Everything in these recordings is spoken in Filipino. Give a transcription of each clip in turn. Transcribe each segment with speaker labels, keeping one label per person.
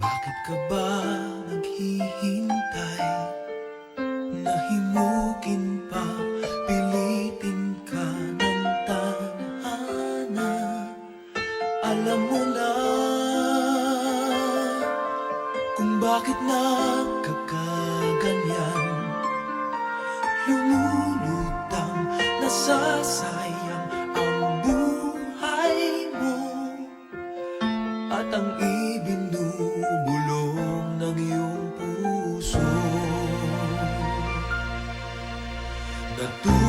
Speaker 1: Bakit ka ba naghihintay? Nahimukin pa, pilitin ka ng tanahana Alam mo na kung bakit nagkakaganyan Lumulutang nasasayang the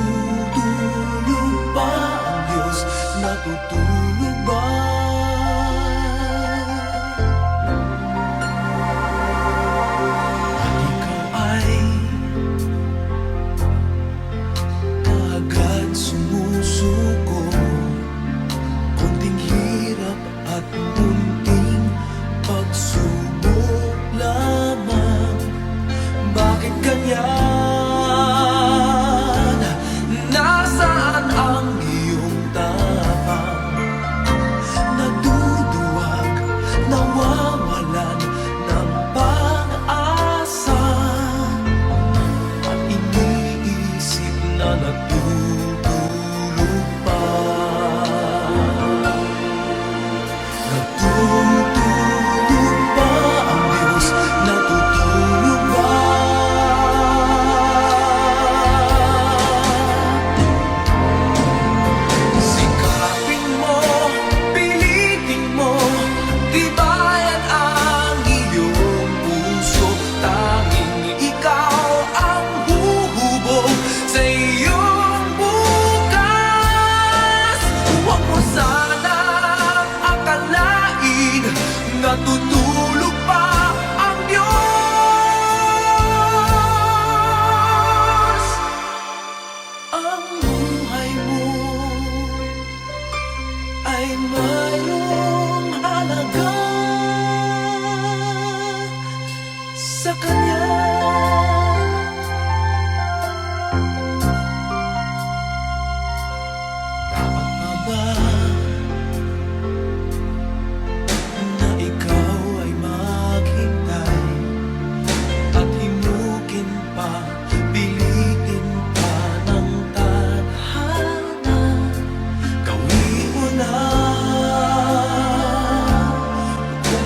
Speaker 1: my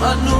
Speaker 1: Anu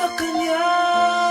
Speaker 1: sa kanya.